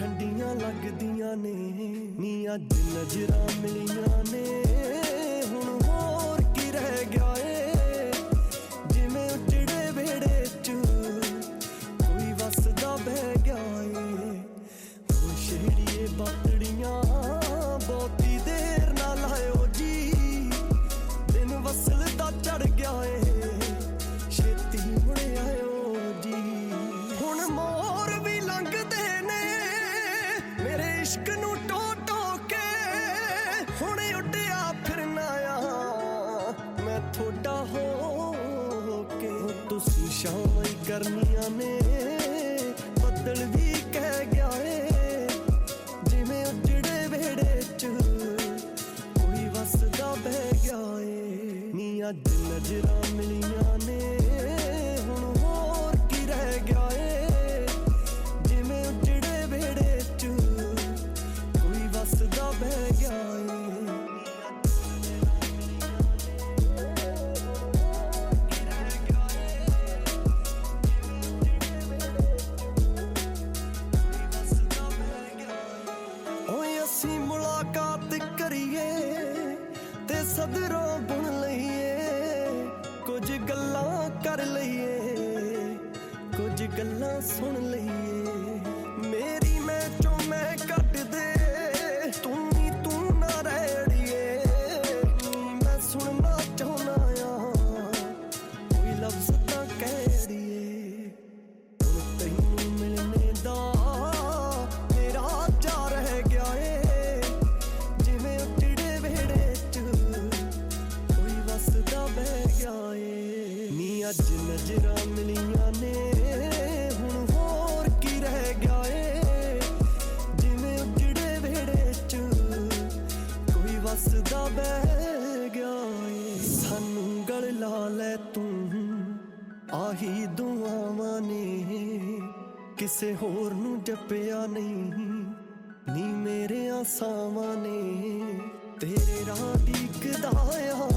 ਠੰਡੀਆਂ ਲੱਗਦੀਆਂ ਨੇ ਨੀ ਅੱਜ ਨਜ਼ਰਾਂ ਮਿਲੀਆਂ ਨੇ। ਹੁਣ ਹੋਰ ਕੀ ਰਹਿ ਗਿਆ ਕਰਨੀਆਂ ਨੇ। ਬੁਣ ਲਈਏ। ਕੁਝ ਗੱਲਾਂ ਕਰ ਲਈਏ ਕੁਝ ਗੱਲਾਂ ਸੁਣ ਲਈਏ। ਹੋਰ ਨੂੰ ਜਪਿਆ ਨਹੀਂ। ਨੀ ਮੇਰੇ ਆਸਾਵਾਂ ਨੇ, ਤੇਰੇ ਰਾਹ ਦੀਕਦਾ ਆ।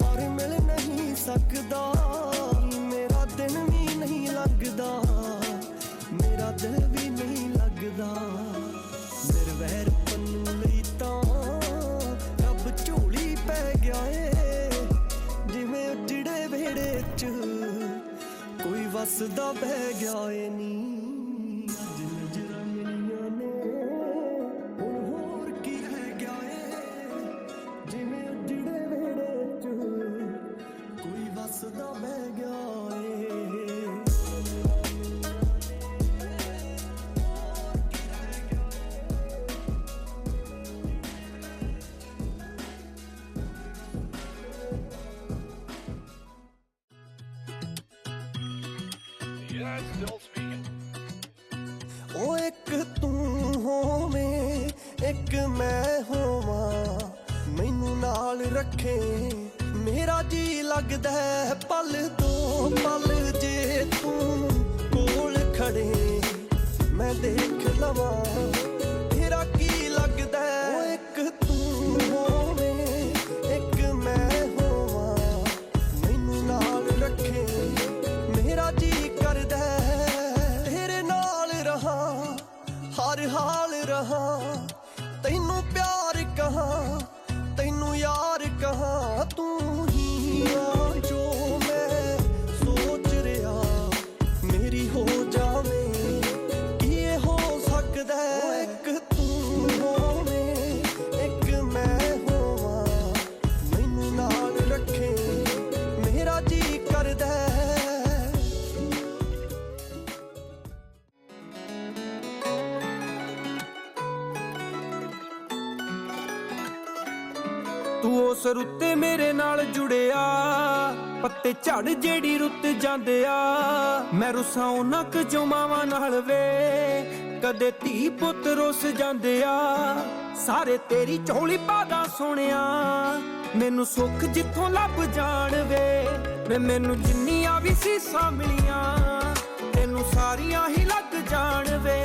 ਪਰ ਮਿਲ ਨਹੀਂ ਸਕਦਾ, ਮੇਰਾ ਦਿਨ ਵੀ ਨਹੀਂ ਲੱਗਦਾ। ਮੇਰਾ ਦਿਲ ਵੀ ਨਹੀਂ ਲੱਗਦਾ। ਨਿਰਵੈਰ ਪੰਨੂ ਲਈ ਤਾਂ ਰੱਬ ਝੋਲੀ ਪੈ ਗਿਆ ਏ। ਜਿਵੇਂ ਉੱਜੜੇ ਵੇੜੇ ਚ ਕੋਈ ਵਸਦਾ ਬਹਿ ਗਿਆ ਏ ਨੀ। ਉਹ ਇੱਕ ਤੂੰ ਹੋਵੇਂ, ਇੱਕ ਮੈਂ ਹੋਵਾਂ, ਮੈਨੂੰ ਨਾਲ ਰੱਖੇ, ਮੇਰਾ ਜੀ ਲੱਗਦਾ ਹੈ ਪਲ ਦੋ ਪਲ love. ਉਸ ਰੁੱਤੇ ਮੇਰੇ ਨਾਲ ਜੁੜਿਆ, ਪੱਤੇ ਝੜ ਜਿਹੜੀ ਰੁੱਤ ਜਾਂਦੇ ਮੈਂ ਰੁਸਾਂ ਉਹਨਾਂ ਕ ਨਾਲ ਵੇ, ਕਦੇ ਧੀ ਪੁੱਤ ਰੁੱਸ ਜਾਂਦੇ ਸਾਰੇ ਤੇਰੀ ਝੋਲੀ ਪਾਦਾ ਸੁਣਿਆ ਮੈਨੂੰ ਸੁੱਖ ਜਿੱਥੋਂ ਲੱਭ ਜਾਣ ਵੇ। ਵੇ ਮੈਨੂੰ ਜਿੰਨੀਆਂ ਵੀ ਸੀ ਮਿਲੀਆਂ, ਤੈਨੂੰ ਸਾਰੀਆਂ ਹੀ ਲੱਗ ਜਾਣ ਵੇ।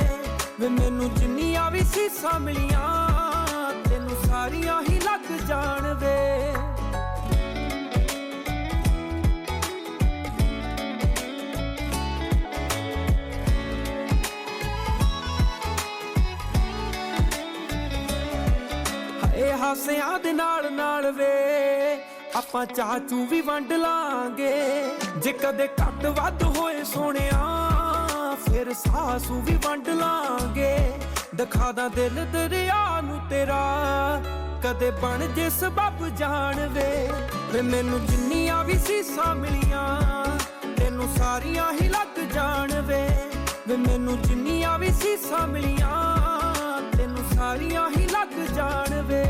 ਮੈਂ ਮੈਨੂੰ ਜਿੰਨੀਆਂ ਵੀ ਸੀ ਮਿਲੀਆਂ ਜਾਣ ਵੇ ਇਹ ਹਾਸਿਆਂ ਦੇ ਨਾਲ ਨਾਲ ਵੇ, ਆਪਾਂ ਚਾਚੂ ਵੀ ਵੰਡ ਲਾਂਗੇ। ਜੇ ਕਦੇ ਘੱਟ ਵੱਧ ਹੋਏ ਸੋਹਣਿਆ, ਫਿਰ ਸਾਸੂ ਵੀ ਵੰਡ ਲਾਂਗੇ। ਦਿਖਾ ਦਾਂ ਦਿਲ ਦਰਿਆ ਨੂੰ ਤੇਰਾ ਕਦੇ ਬਣ ਜੇ ਸਬਬ ਜਾਣ ਵੇ। ਵੇ ਮੈਨੂੰ ਜਿੰਨੀਆਂ ਵੀ ਸੀਸਾਂ ਮਿਲੀਆਂ, ਤੈਨੂੰ ਸਾਰੀਆਂ ਹੀ ਲੱਗ ਜਾਣ ਵੇ। ਵੇ ਮੈਨੂੰ ਜਿੰਨੀਆਂ ਵੀ ਸੀਸਾਂ ਮਿਲੀਆਂ, ਤੈਨੂੰ ਸਾਰੀਆਂ ਹੀ ਲੱਗ ਜਾਣ ਵੇ।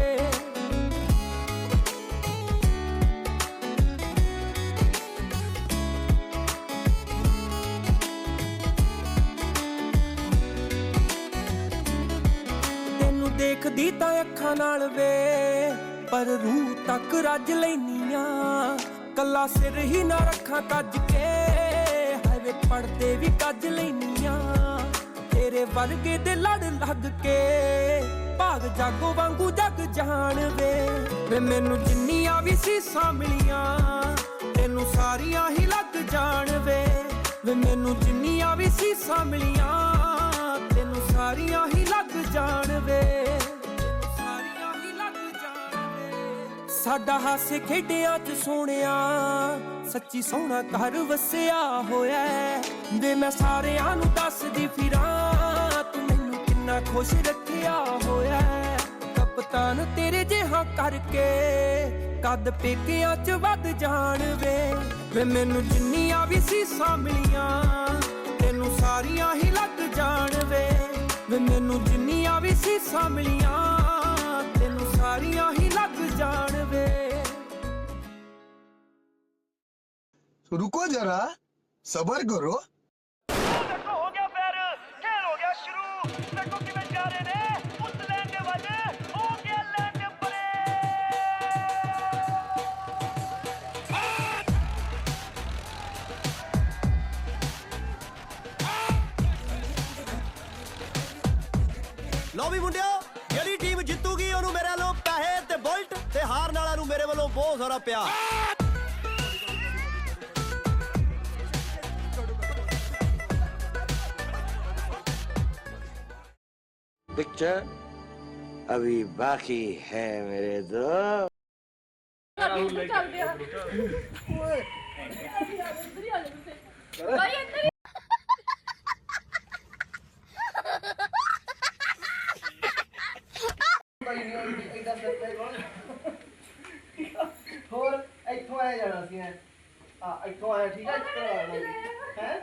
ਤੈਨੂੰ ਤਾਂ ਅੱਖਾਂ ਨਾਲ ਵੇ, ਪਰ ਰੂਹ ਤੱਕ ਰੱਜ ਲੈਨੀਆਂ ਕੱਲਾ ਸਿਰ ਹੀ ਨਾ ਰੱਖਾਂ ਕੱਜ ਕੇ ਹਾਵੇ ਪੜਦੇ ਵੀ ਕੱਜ ਲੈਨੀਆਂ ਤੇਰੇ ਵਰਗੇ ਦੇ ਲੜ ਲੱਗ ਕੇ, ਭਾਗ ਜਾਗੋ ਵਾਂਗੂ ਜਗ ਜਾਣ ਵੇ। ਵੇ ਮੈਨੂੰ ਜਿੰਨੀਆਂ ਵੀ ਸੀਸਾਂ ਮਿਲੀਆਂ, ਤੈਨੂੰ ਸਾਰੀਆਂ ਹੀ ਲੱਗ ਜਾਣ ਵੇ। ਵੇ ਮੈਨੂੰ ਜਿੰਨੀਆਂ ਵੀ ਸੀਸਾਂ ਮਿਲੀਆਂ, ਤੈਨੂੰ ਸਾਰੀਆਂ ਹੀ ਲੱਗ ਜਾਣ ਵੇ। ਸਾਡਾ ਹਾਸੇ ਖੇਡਿਆਂ ਚ ਸੋਹਣਿਆ, ਸੱਚੀ ਸੋਹਣਾ ਘਰ ਵਸਿਆ ਹੋਇਆ ਹੈ। ਮੈਂ ਸਾਰਿਆਂ ਨੂੰ ਦੱਸਦੀ ਫਿਰਾਂ, ਤੂੰ ਮੈਨੂੰ ਕਿੰਨਾ ਖੁਸ਼ ਰੱਖਿਆ ਹੋਇਆ ਕਪਤਾਨ ਤੇਰੇ ਜਿਹਾ ਕਰਕੇ, ਕੱਦ ਪੇਕਿਆਂ ਚ ਵੱਧ ਜਾਣ ਵੇ ਵੇ ਮੈਨੂੰ ਜਿੰਨੀਆਂ ਵੀ ਸੀਸਾਂ ਮਿਲੀਆਂ ਤੈਨੂੰ ਸਾਰੀਆਂ ਹੀ ਲੱਗ ਜਾਣ ਵੇ ਵੇ ਮੈਨੂੰ ਜਿੰਨੀਆਂ ਵੀ ਸੀਸਾਂ ਮਿਲੀਆਂ ਗਿਆ ਲੈਣ ਦੇ ਪਰੇ ਲਓ ਵੀ ਮੁੰਡਿਓ ਜਿਹੜੀ ਟੀਮ ਜਿੱਤੂਗੀ ਉਹਨੂੰ ਮੇਰੇ ਵੱਲੋਂ ਪੈਸੇ ਤੇ ਬੁਲਟ ਤੇ ਹਾਰਨ ਵਾਲਿਆਂ ਨੂੰ ਮੇਰੇ ਵੱਲੋਂ ਬਹੁਤ ਸਾਰਾ ਪਿਆਰ। पिक्चर अभी बाकी है मेरे दोस्त ਹੋਰ ਇੱਥੋਂ ਆਇਆ ਜਾਣਾ ਸੀ ਆ ਇੱਥੋਂ ਆਇਆ ਠੀਕ ਹੈ ਹੈ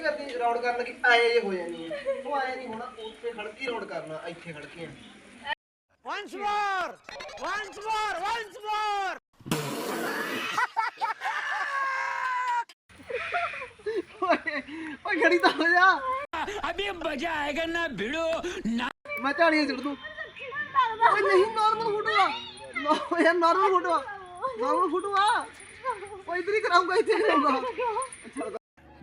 ਕੀ ਕਰਦੀ ਰੌਡ ਕਰਨ ਲੱਗੀ ਆਏ ਜੇ ਹੋ ਜਾਣੀ ਹੈ ਉਹ ਆਇਆ ਨਹੀਂ ਹੋਣਾ ਉੱਥੇ ਖੜ ਕੇ ਰੌਡ ਕਰਨਾ ਇੱਥੇ ਖੜ ਕੇ once more once more once more ਓਏ ਖੜੀ ਤਾਂ ਹੋ ਜਾ। ਅਬੇ ਮਜ਼ਾ ਆਏਗਾ ਨਾ ਭਿੜੋ ਨਾ ਮੈਂ ਝਾੜੀਆਂ ਸਿੱਟ ਦੂੰ ਓਏ ਨਹੀਂ ਨਾਰਮਲ ਫੋਟੋ ਆ। ਨੋ ਯਾਰ ਨਾਰਮਲ ਫੋਟੋ ਆ। ਨਾਰਮਲ ਫੋਟੋ ਆ। ਓਏ ਇਧਰ ਹੀ ਕਰਾਉਂਗਾ ਇੱਥੇ ਕਰਾਉਂਗਾ